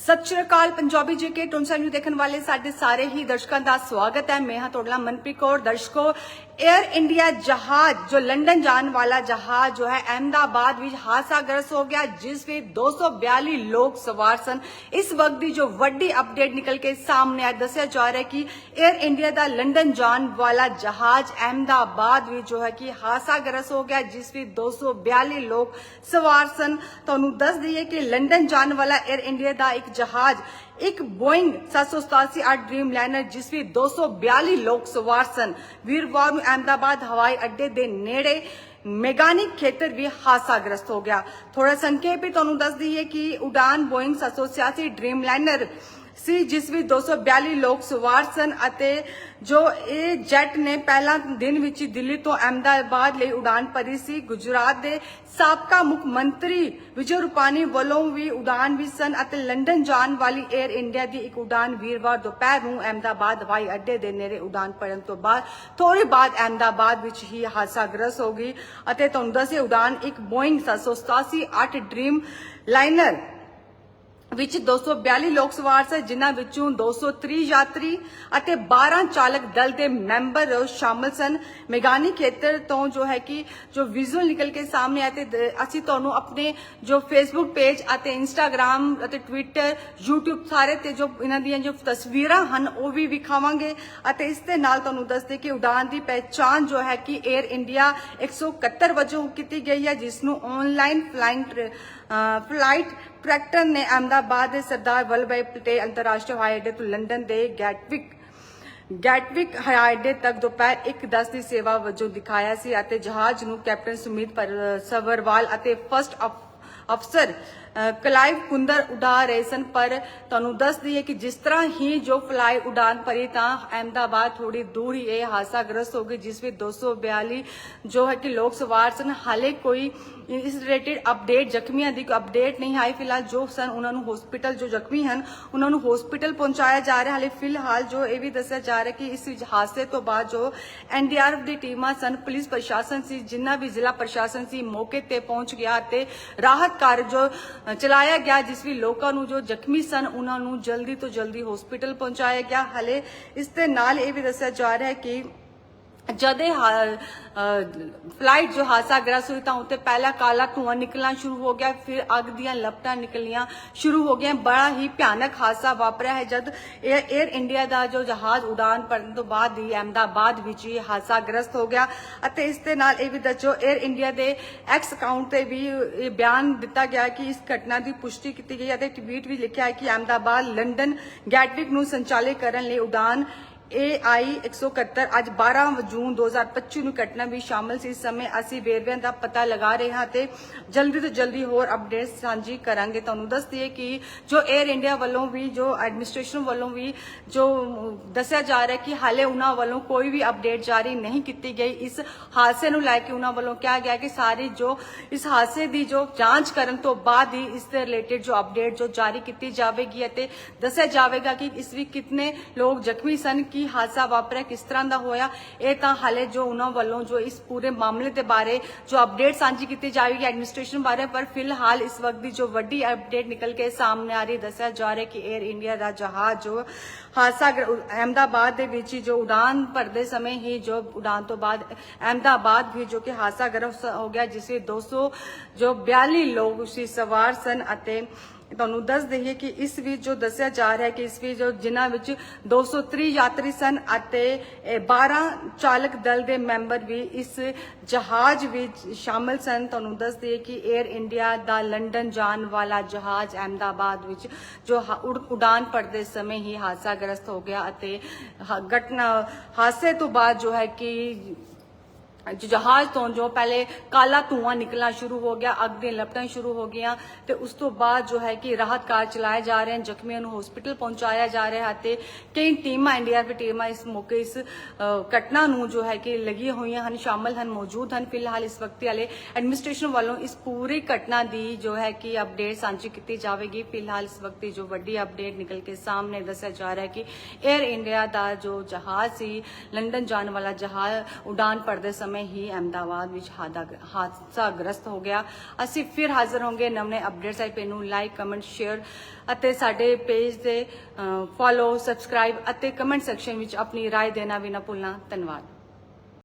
ਸਤਿ ਸ਼੍ਰੀ ਅਕਾਲ, ਪੰਜਾਬੀ ਜੇਕੇ ਟੁਨਸਾ ਨੂੰ ਦੇਖਣ ਵਾਲੇ ਸਾਡੇ ਸਾਰੇ ਹੀ ਦਰਸ਼ਕਾਂ ਦਾ ਸਵਾਗਤ ਹੈ। ਮੈਂ ਹਾਂ ਤੁਹਾਡਾ ਮਨਪ੍ਰੀਤ ਕੌਰ, ਦਰਸ਼ਕੋ एयर इंडिया जहाज, जो लंदन जान वाला जहाज जो है, अहमदाबाद ਵਿੱਚ ਹਾਸਾਗ੍ਰਸਤ ਹੋ ਗਿਆ ਜਿਸ ਵਿੱਚ 242 ਲੋਕ ਸਵਾਰ ਸਨ ਇਸ ਵਕਤ ਦੀ ਜੋ ਵੱਡੀ ਅਪਡੇਟ ਨਿਕਲ ਕੇ ਸਾਹਮਣੇ ਆ ਦੱਸਿਆ ਜਾ ਰਿਹਾ ਕਿ 에ਅਰ ਇੰਡੀਆ ਦਾ ਲੰਡਨ ਜਾਣ ਵਾਲਾ ਜਹਾਜ਼ ਅਹਮਦਾਬਾਦ ਵਿੱਚ ਜੋ ਹੈ ਕਿ ਹਾਸਾਗ੍ਰਸਤ ਹੋ ਗਿਆ ਜਿਸ ਵਿੱਚ 242 ਲੋਕ ਸਵਾਰ ਸਨ ਤੁਹਾਨੂੰ ਦੱਸ ਦਈਏ ਕਿ ਲੰਡਨ ਜਾਣ ਵਾਲਾ 에ਅਰ ਇੰਡੀਆ ਦਾ ਇੱਕ ਜਹਾਜ਼ ਇੱਕ ਬੋਇੰਗ 787 8 ਡ੍ਰੀਮਲਾਈਨਰ ਜਿਸ ਵਿੱਚ 242 ਲੋਕ ਸਵਾਰ ਸਨ ਵੀਰਵਾਰ ਨੂੰ ਅਹਿਮਦਾਬਾਦ ਹਵਾਈ ਅੱਡੇ ਦੇ ਨੇੜੇ ਮੈਗਾਨਿਕ ਖੇਤਰ ਵੀ ਹਾਦਸਾਗ੍ਰਸਤ ਹੋ ਗਿਆ ਥੋੜਾ ਸੰਖੇਪ ਹੀ ਤੁਹਾਨੂੰ ਦੱਸ ਦਈਏ ਕਿ ਉਡਾਨ ਬੋਇੰਗ 787 ਡ੍ਰੀਮ ਲਾਈਨਰ ਸੀ, ਜਿਸ ਵਿੱਚ 242 ਲੋਕ ਸਵਾਰ ਸਨ ਅਤੇ ਜੋ ਇਹ ਜੈਟ ਨੇ ਪਹਿਲਾ ਦਿਨ ਵਿੱਚ ਦਿੱਲੀ ਤੋਂ ਅਹਿਮਦਾਬਾਦ ਲਈ ਉਡਾਨ ਭਰੀ ਸੀ। ਗੁਜਰਾਤ ਦੇ ਸਾਬਕਾ ਮੁੱਖ ਮੰਤਰੀ ਵਿਜੇ ਰੂਪਾਨੀ ਵੱਲੋਂ ਵੀ ਉਡਾਨ ਵੀ ਸਨ ਅਤੇ ਲੰਡਨ ਜਾਣ ਵਾਲੀ 에ਅਰ ਇੰਡੀਆ ਦੀ ਇੱਕ ਉਡਾਨ ਵੀਰਵਾਰ ਦੁਪਹਿਰ ਨੂੰ ਅਹਿਮਦਾਬਾਦ ਹਵਾਈ ਅੱਡੇ ਦੇ ਨੇੜੇ ਉਡਾਨ ਭਰਨ ਤੋਂ ਬਾਅਦ ਥੋੜੀ ਬਾਅਦ ਅਹਿਮਦਾਬਾਦ ਵਿੱਚ ਹੀ ਹਾਦਸਾਗ੍ਰਸਤ ਹੋ ਗਈ ਅਤੇ ਤੁਹਾਨੂੰ ਦੱਸੇ ਉਡਾਨ ਇੱਕ ਬੋਇੰਗ 787 8 ਡ੍ਰੀਮ ਲਾਈਨਰ ਵਿੱਚ 242 ਲੋਕ ਸਵਾਰ ਸਨ ਜਿਨ੍ਹਾਂ ਵਿੱਚੋਂ 230 ਯਾਤਰੀ ਅਤੇ 12 ਚਾਲਕ ਦਲ ਦੇ ਮੈਂਬਰ ਸ਼ਾਮਲ ਸਨ। ਮੈਗਾਨੀ ਖੇਤਰ ਤੋਂ ਜੋ ਹੈ ਕਿ ਜੋ ਵਿਜ਼ੂਅਲ ਨਿਕਲ ਕੇ ਸਾਹਮਣੇ ਆਏ ਤੇ ਅਸੀਂ ਤੁਹਾਨੂੰ ਆਪਣੇ ਜੋ ਫੇਸਬੁੱਕ ਪੇਜ ਅਤੇ ਇੰਸਟਾਗ੍ਰam ਅਤੇ ਟਵਿੱਟਰ YouTube ਸਾਰੇ ਤੇ ਜੋ ਇਹਨਾਂ ਦੀਆਂ ਜੋ ਤਸਵੀਰਾਂ ਹਨ, ਉਹ ਵੀ ਵਿਖਾਵਾਂਗੇ। ਅਤੇ ਇਸ ਦੇ ਨਾਲ ਤੁਹਾਨੂੰ ਦੱਸਦੇ ਕਿ ਉਡਾਨ ਦੀ ਪਹਿਚਾਣ ਜੋ ਹੈ ਕਿ 에ਅਰ ਇੰਡੀਆ 171 ਵਜੋਂ ਕੀਤੀ ਗਈ ਹੈ, ਜਿਸ ਨੂੰ ਆਨਲਾਈਨ ਫਲਾਈਂਗ ਫਲਾਈਟ ਟਰੈਕਟਰ ਨੇ ਅਹਿਮਦਾਬਾਦ ਦੇ ਸਰਦਾਰ ਵਲਭਾਈ ਪਟੇਲ ਅੰਤਰਰਾਸ਼ਟਰੀ ਹਵਾਈ ਅੱਡੇ ਤੋਂ ਲੰਡਨ ਦੇ ਗੈਟਵਿਕ ਗੈਟਵਿਕ ਹਵਾਈ ਅੱਡੇ ਤੱਕ ਦੁਪਹਿਰ 1:10 ਦੀ ਸੇਵਾ ਵਜੋਂ ਦਿਖਾਇਆ ਸੀ ਅਤੇ ਜਹਾਜ਼ ਨੂੰ ਕੈਪਟਨ ਸੁਮੀਤ ਪਰ- ਸਬਰਵਾਲ ਅਤੇ ਫਰਸਟ ਅਫਸਰ ਕਲਾਈਵ ਕੁੰਦਰ ਉਡਾ ਰਹੇ ਸਨ, ਪਰ ਤੁਹਾਨੂੰ ਦੱਸ ਦਈਏ ਕਿ ਜਿਸ ਤਰ੍ਹਾਂ ਹੀ ਜੋ ਫਲਾਈ ਉਡਾਨ ਭਰੀ ਤਾਂ ਅਹਿਮਦਾਬਾਦ ਥੋੜੀ ਦੂਰ ਹੀ ਇਹ ਹਾਦਸਾਗ੍ਰਸਤ ਹੋ ਗਈ, ਜਿਸ ਵਿੱਚ 242 ਜੋ ਹੈ ਕਿ ਲੋਕ ਸਵਾਰ ਸਨ। ਹਾਲੇ ਕੋਈ ਇਸ ਰਿਲੇਟਡ ਅਪਡੇਟ ਜ਼ਖਮੀਆਂ ਦੀ ਕੋਈ ਅਪਡੇਟ ਨਹੀਂ ਆਈ। ਫਿਲਹਾਲ ਜੋ ਸਨ, ਉਹਨਾਂ ਨੂੰ ਹਸਪੀਟਲ ਜੋ ਜ਼ਖਮੀ ਹਨ, ਉਹਨਾਂ ਨੂੰ ਹਸਪੀਟਲ ਪਹੁੰਚਾਇਆ ਜਾ ਰਿਹਾ। ਹਾਲੇ ਫਿਲਹਾਲ ਜੋ ਇਹ ਵੀ ਦੱਸਿਆ ਜਾ ਰਿਹਾ ਕਿ ਇਸ ਹਾਦਸੇ ਤੋਂ ਬਾਅਦ ਜੋ ਐਨਡੀਆਰਐਫ ਦੀ ਟੀਮਾਂ ਸਨ, ਪੁਲਿਸ ਪ੍ਰਸ਼ਾਸਨ ਸੀ, ਜਿੰਨਾ ਵੀ ਜ਼ਿਲ੍ਹਾ ਪ੍ਰਸ਼ਾਸਨ ਸੀ, ਮੌਕੇ ਤੇ ਪਹੁੰਚ ਗਿਆ ਤੇ ਰਾਹਤ ਕਾਰਜ ਜੋ ਚਲਾਇਆ ਗਿਆ, ਜਿਸ ਵੀ ਲੋਕਾਂ ਨੂੰ ਜੋ ਜ਼ਖਮੀ ਸਨ, ਉਹਨਾਂ ਨੂੰ ਜਲਦੀ ਤੋਂ ਜਲਦੀ ਹਸਪੀਟਲ ਪਹੁੰਚਾਇਆ ਗਿਆ। ਹਲੇ ਇਸ ਦੇ ਨਾਲ ਇਹ ਵੀ ਦੱਸਿਆ ਜਾ ਰਿਹਾ ਹੈ ਕਿ ਜਦ ਫਲਾਈਟ ਜੋ ਹਾਦਸਾਗ੍ਰਸਤ ਹੋਈ ਤਾਂ ਉੱਤੇ ਪਹਿਲਾ ਕਾਲਾ ਧੂਆਂ ਨਿਕਲਣਾ ਸ਼ੁਰੂ ਹੋ ਗਿਆ, ਫਿਰ ਅੱਗ ਦੀਆਂ ਲਪਟਾਂ ਨਿਕਲੀਆਂ ਸ਼ੁਰੂ ਹੋ ਗਈਆਂ। ਬੜਾ ਹੀ ਭਿਆਨਕ ਹਾਦਸਾ ਵਾਪਰਿਆ ਹੈ ਜਦ 에ਅਰ ਇੰਡੀਆ ਦਾ ਜੋ ਜਹਾਜ਼ ਉਡਾਨ ਭਰਨ ਤੋਂ ਬਾਅਦ ਹੀ ਅਹਿਮਦਾਬਾਦ ਵਿੱਚ ਹੀ ਹਾਦਸਾਗ੍ਰਸਤ ਹੋ ਗਿਆ ਅਤੇ ਇਸ ਦੇ ਨਾਲ ਇਹ ਵੀ ਦੱਸੋ 에ਅਰ ਇੰਡੀਆ ਦੇ ਐਕਸ ਅਕਾਊਂਟ ਤੇ ਵੀ ਇਹ ਬਿਆਨ ਦਿੱਤਾ ਗਿਆ ਕਿ ਇਸ ਘਟਨਾ ਦੀ ਪੁਸ਼ਟੀ ਕੀਤੀ ਗਈ ਅਤੇ ਟਵੀਟ ਵੀ ਲਿਖਿਆ ਹੈ ਕਿ ਅਹਿਮਦਾਬਾਦ, ਲੰਡਨ, ਗੈਟਵਿਕ ਨੂੰ ਸੰਚਾਲਿਤ ਕਰਨ ਲਈ ਉਡਾਨ AI 171 ਅੱਜ 12 ਜੂਨ 2025 ਨੂੰ ਘਟਨਾ ਵੀ ਸ਼ਾਮਲ ਸੀ। ਇਸ ਸਮੇਂ ਅਸੀਂ ਵੇਰਵਿਆਂ ਦਾ ਪਤਾ ਲਗਾ ਰਹੇ ਹਾਂ ਤੇ ਜਲਦੀ ਤੋਂ ਜਲਦੀ ਹੋਰ ਅਪਡੇਟਸ ਸਾਂਝੀ ਕਰਾਂਗੇ। ਤੁਹਾਨੂੰ ਦੱਸ ਦਈਏ ਕਿ ਜੋ 에ਅਰ ਇੰਡੀਆ ਵੱਲੋਂ ਵੀ, ਜੋ ਐਡਮਿਨਿਸਟ੍ਰੇਸ਼ਨ ਵੱਲੋਂ ਵੀ, ਜੋ ਦੱਸਿਆ ਜਾ ਰਿਹਾ ਕਿ ਹਾਲੇ ਉਹਨਾਂ ਵੱਲੋਂ ਕੋਈ ਵੀ ਅਪਡੇਟ ਜਾਰੀ ਨਹੀਂ ਕੀਤੀ ਗਈ। ਇਸ ਹਾਦਸੇ ਨੂੰ ਲੈ ਕੇ ਉਹਨਾਂ ਵੱਲੋਂ ਕਿਹਾ ਗਿਆ ਕਿ ਸਾਰੀ ਜੋ, ਇਸ ਹਾਦਸੇ ਦੀ ਜੋ ਜਾਂਚ ਕਰਨ ਤੋਂ ਬਾਅਦ ਹੀ ਇਸ ਦੇ ਰਿਲੇਟਡ ਜੋ ਅਪਡੇਟ ਜੋ ਜਾਰੀ ਕੀਤੀ ਜਾਵੇਗੀ ਅਤੇ ਦੱਸਿਆ ਜਾਵੇਗਾ ਕਿ ਇਸ ਵਿੱਚ ਕਿੰਨੇ ਲੋਕ ਜ਼ਖਮੀ ਸਨ, ਕੀ ਹਾਦਸਾ ਵਾਪਰਿਆ, ਕਿਸ ਤਰ੍ਹਾਂ ਦਾ ਹੋਇਆ, ਇਹ ਤਾਂ ਹਾਲੇ ਜੋ ਉਹਨਾਂ ਵੱਲੋਂ ਜੋ ਇਸ ਪੂਰੇ ਮਾਮਲੇ ਦੇ ਬਾਰੇ ਜੋ ਅਪਡੇਟ ਸਾਂਝੀ ਕੀਤੀ ਜਾਵੇਗੀ ਐਡਮਿਨਿਸਟ੍ਰੇਸ਼ਨ ਬਾਰੇ, ਪਰ ਫਿਲਹਾਲ ਇਸ ਵਕਤ ਦੀ ਜੋ ਵੱਡੀ ਅਪਡੇਟ ਨਿਕਲ ਕੇ ਸਾਹਮਣੇ ਆ ਰਹੀ, ਦੱਸਿਆ ਜਾ ਰਿਹਾ ਕਿ 에ਅਰ ਇੰਡੀਆ ਦਾ ਜਹਾਜ਼ ਜੋ ਹਾਦਸਾ ਅਹਿਮਦਾਬਾਦ ਦੇ ਵਿੱਚ ਹੀ ਜੋ ਉਡਾਨ ਭਰਦੇ ਸਮੇਂ ਹੀ ਜੋ ਉਡਾਨ ਤੋਂ ਬਾਅਦ, ਅਹਿਮਦਾਬਾਦ ਵੀ ਜੋ ਕਿ ਹਾਦਸਾਗ੍ਰਸਤ ਹੋ ਗਿਆ, ਜਿਸ ਵਿੱਚ 200 ਜੋ 42 ਲੋਕ ਉਸੇ ਸਵਾਰ ਸਨ ਅਤੇ ਤੁਹਾਨੂੰ ਦੱਸ ਦਈਏ ਕਿ ਇਸ ਵਿੱਚ ਜੋ ਦੱਸਿਆ ਜਾ ਰਿਹਾ ਹੈ ਕਿ ਇਸ ਵਿੱਚ ਜੋ ਜਿਨ੍ਹਾਂ ਵਿੱਚ 230 ਯਾਤਰੀ ਸਨ ਅਤੇ ਇਹ 12 ਚਾਲਕ ਦਲ ਦੇ ਮੈਂਬਰ ਵੀ ਇਸ ਜਹਾਜ਼ ਵਿੱਚ ਸ਼ਾਮਲ ਸਨ। ਤੁਹਾਨੂੰ ਦੱਸ ਦਈਏ ਕਿ 에ਅਰ ਇੰਡੀਆ ਦਾ ਲੰਡਨ ਜਾਣ ਵਾਲਾ ਜਹਾਜ਼ ਅਹਿਮਦਾਬਾਦ ਵਿੱਚ ਜੋ ਉਡਾਨ ਭਰਦੇ ਸਮੇਂ ਹੀ ਹਾਦਸਾਗ੍ਰਸਤ ਹੋ ਗਿਆ ਅਤੇ ਘਟਨਾ, ਹਾਦਸੇ ਤੋਂ ਬਾਅਦ ਜੋ ਹੈ ਕਿ ਜਹਾਜ਼ ਤੋਂ ਜੋ ਪਹਿਲੇ ਕਾਲਾ ਧੂਆਂ ਨਿਕਲਣਾ ਸ਼ੁਰੂ ਹੋ ਗਿਆ, ਅੱਗ ਦੀਆਂ ਲਪਟਾਂ ਸ਼ੁਰੂ ਹੋ ਗਈਆਂ ਤੇ ਉਸ ਤੋਂ ਬਾਅਦ ਜੋ ਹੈ ਕਿ ਰਾਹਤ ਕਾਰ ਚਲਾਏ ਜਾ ਰਹੇ ਹਨ, ਜ਼ਖਮੀਆਂ ਨੂੰ ਹਸਪੀਟਲ ਪਹੁੰਚਾਇਆ ਜਾ ਰਿਹਾ ਹੈ ਤੇ ਕਈ ਟੀਮਾਂ ਐਨਡੀਆਰਐਫ ਟੀਮਾਂ ਇਸ ਮੌਕੇ ਇਸ ਘਟਨਾ ਨੂੰ ਜੋ ਹੈ ਕਿ ਲੱਗੀਆਂ ਹੋਈਆਂ ਹਨ, ਸ਼ਾਮਲ ਹਨ, ਮੌਜੂਦ ਹਨ। ਫਿਲਹਾਲ ਇਸ ਵਕਤ ਵਾਲੇ ਐਡਮਿਨਿਸਟ੍ਰੇਸ਼ਨ ਵੱਲੋਂ ਇਸ ਪੂਰੀ ਘਟਨਾ ਦੀ ਜੋ ਹੈ ਕਿ ਅਪਡੇਟ ਸਾਂਝੀ ਕੀਤੀ ਜਾਵੇਗੀ। ਫਿਲਹਾਲ ਇਸ ਵਕਤ ਦੀ ਜੋ ਵੱਡੀ ਅਪਡੇਟ ਨਿਕਲ ਕੇ ਸਾਹਮਣੇ ਦੱਸਿਆ ਜਾ ਰਿਹਾ ਹੈ ਕਿ 에ਅਰ ਇੰਡੀਆ ਦਾ ਜੋ ਜਹਾਜ਼ ਸੀ, ਲੰਡਨ ਜਾਣ ਵਾਲਾ ਜਹਾਜ਼ ਉਡਾਨ ਭਰਦੇ ਸਮੇਂ ਸਮੇਂ ਹੀ ਅਹਿਮਦਾਬਾਦ ਵਿੱਚ ਹਾਦਾ- ਹਾਦਸਾਗ੍ਰਸਤ ਹੋ ਗਿਆ ਅਸੀਂ ਫਿਰ ਹਾਜ਼ਰ ਹੋਵਾਂਗੇ ਨਵੇਂ ਅਪਡੇਟਸ ਆਈ ਪੇ ਨੂੰ ਲਾਈਕ ਕਮੈਂਟ ਸ਼ੇਅਰ ਅਤੇ ਸਾਡੇ ਪੇਜ ਤੇ ਫੋਲੋ ਸਬਸਕ੍ਰਾਈਬ ਅਤੇ ਕਮੈਂਟ ਸੈਕਸ਼ਨ ਵਿੱਚ ਆਪਣੀ رائے ਦੇਣਾ ਵੀ ਨਾ ਭੁੱਲਣਾ ਧੰਨਵਾਦ